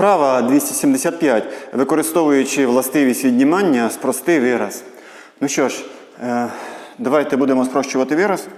Вправа 275, використовуючи властивість віднімання, спрости вираз. Ну що ж, е, давайте будемо спрощувати вираз.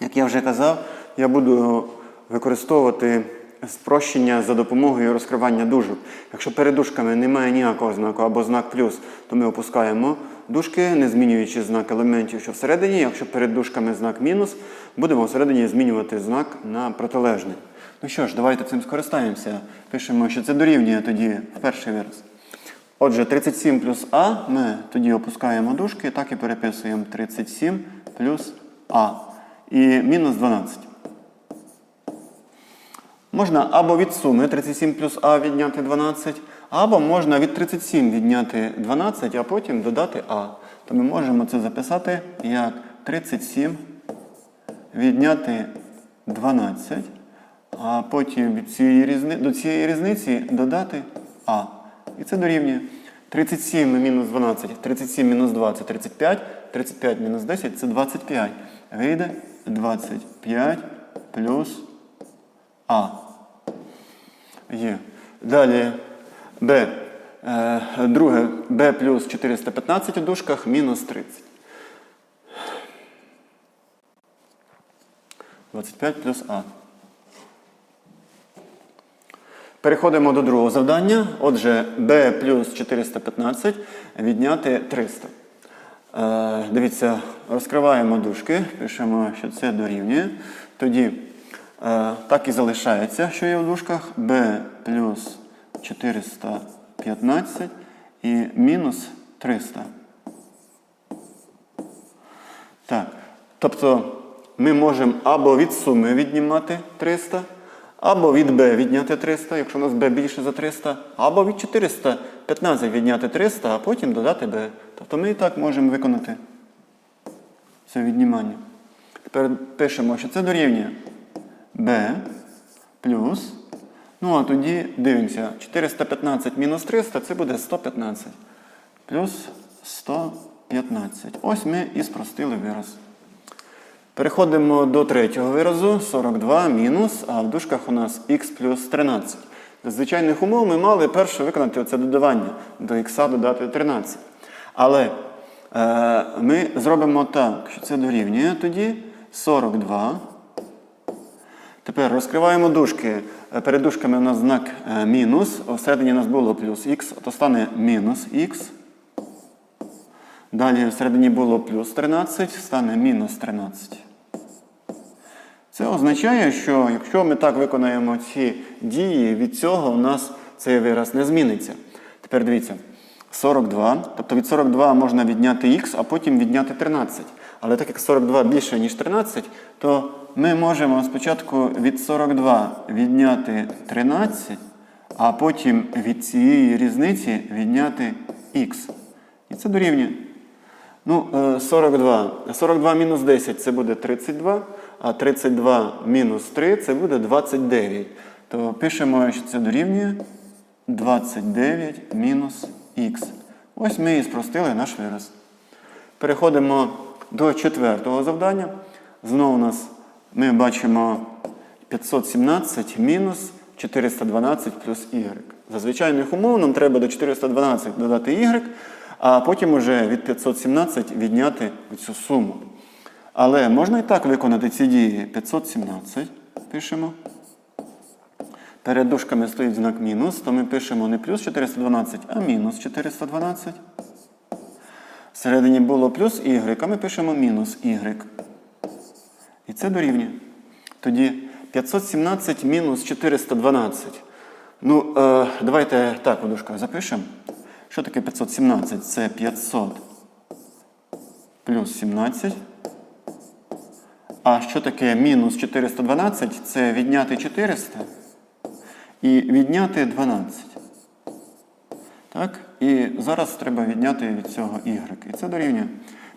Як я вже казав, я буду використовувати спрощення за допомогою розкривання дужок. Якщо перед дужками немає ніякого знаку або знак плюс, то ми опускаємо дужки, не змінюючи знак елементів, що всередині. Якщо перед дужками знак мінус, будемо всередині змінювати знак на протилежний. Ну що ж, давайте цим скористаємося. Пишемо, що це дорівнює тоді в перший вираз. Отже, 37 плюс А ми тоді опускаємо дужки, так і переписуємо 37 плюс А. І мінус 12. Можна або від суми 37 плюс А відняти 12, або можна від 37 відняти 12, а потім додати А. То ми можемо це записати як 37 відняти 12, а потім від цієї різни... до цієї різниці додати А. І це дорівнює 37 мінус 12, 37 мінус 2 це 35, 35 мінус 10 це 25. Вийде 25 плюс А. Є. Далі Б. Е, друге Б плюс 415 у дужках мінус 30. 25 плюс А. Переходимо до другого завдання. Отже, b плюс 415 відняти 300. Е, дивіться, розкриваємо дужки, пишемо, що це дорівнює. Тоді е, так і залишається, що є в дужках. b плюс 415 і мінус 300. Так. Тобто ми можемо або від суми віднімати 300, або від b відняти 300, якщо у нас b більше за 300, або від 415 відняти 300, а потім додати b. Тобто ми і так можемо виконати це віднімання. Тепер пишемо, що це дорівнює b плюс. Ну, а тоді дивимося, 415 мінус 300 це буде 115. Плюс 115. Ось ми і спростили вираз. Переходимо до третього виразу 42 мінус, а в дужках у нас х плюс 13. За звичайних умов ми мали перше виконати оце додавання до х додати 13. Але е, ми зробимо так, що це дорівнює тоді 42. Тепер розкриваємо дужки. Е, Перед дужками у нас знак е, мінус, всередині у нас було плюс х, то стане мінус х. Далі всередині було плюс 13, стане мінус 13. Це означає, що якщо ми так виконаємо ці дії, від цього у нас цей вираз не зміниться. Тепер дивіться, 42, тобто від 42 можна відняти х, а потім відняти 13. Але так як 42 більше, ніж 13, то ми можемо спочатку від 42 відняти 13, а потім від цієї різниці відняти х. І це дорівнює. Ну, е, 42. 42 мінус 10 це буде 32, а 32 мінус 3 це буде 29. То пишемо, що це дорівнює 29 мінус х. Ось ми і спростили наш вираз. Переходимо до четвертого завдання. Знову у нас ми бачимо 517 мінус 412 плюс y. За звичайних умов нам треба до 412 додати y, а потім уже від 517 відняти цю суму. Але можна і так виконати ці дії. 517 пишемо. Перед дужками стоїть знак мінус, то ми пишемо не плюс 412, а мінус 412. Всередині було плюс y, а ми пишемо мінус y. І це дорівнює. Тоді 517 мінус 412. Ну, е, давайте так у дужках запишемо. Що таке 517? Це 500 плюс 17. А що таке мінус 412? Це відняти 400 і відняти 12. Так? І зараз треба відняти від цього y. І це дорівнює.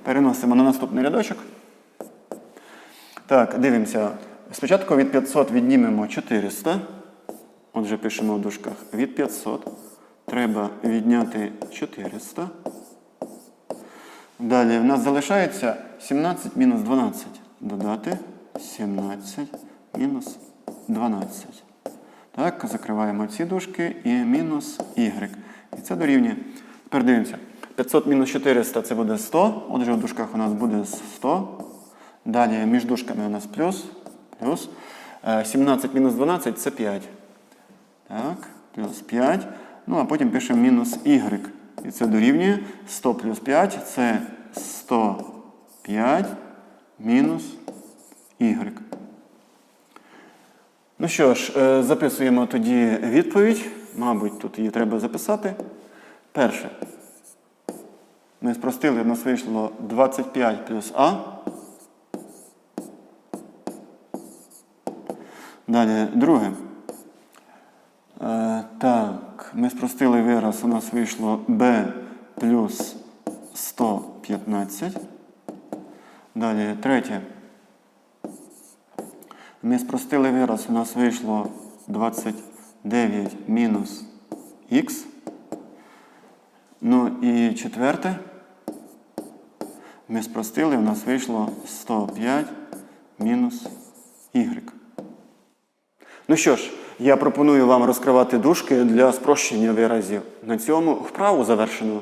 Переносимо на наступний рядочок. Так, дивимося. Спочатку від 500 віднімемо 400. Отже, пишемо в дужках від 500. Треба відняти 400. Далі в нас залишається 17 мінус 12. Додати 17 мінус 12. Так, закриваємо ці дужки і мінус y. І це дорівнює. Тепер дивимося. 500 мінус 400 це буде 100. Отже, в дужках у нас буде 100. Далі між дужками у нас плюс. плюс. Е, 17 мінус 12 це 5. Так, плюс 5. Ну, а потім пишемо мінус y. І це дорівнює 100 плюс 5 це 105 мінус y. Ну що ж, е, записуємо тоді відповідь. Мабуть, тут її треба записати. Перше. Ми спростили, в нас вийшло 25 плюс А. Далі, друге. Е, так, ми спростили вираз, у нас вийшло b плюс 115. Далі, третє. Ми спростили вираз, у нас вийшло 29 мінус х. Ну і четверте. Ми спростили, у нас вийшло 105 мінус y. Ну що ж, я пропоную вам розкривати дужки для спрощення виразів. На цьому вправу завершено.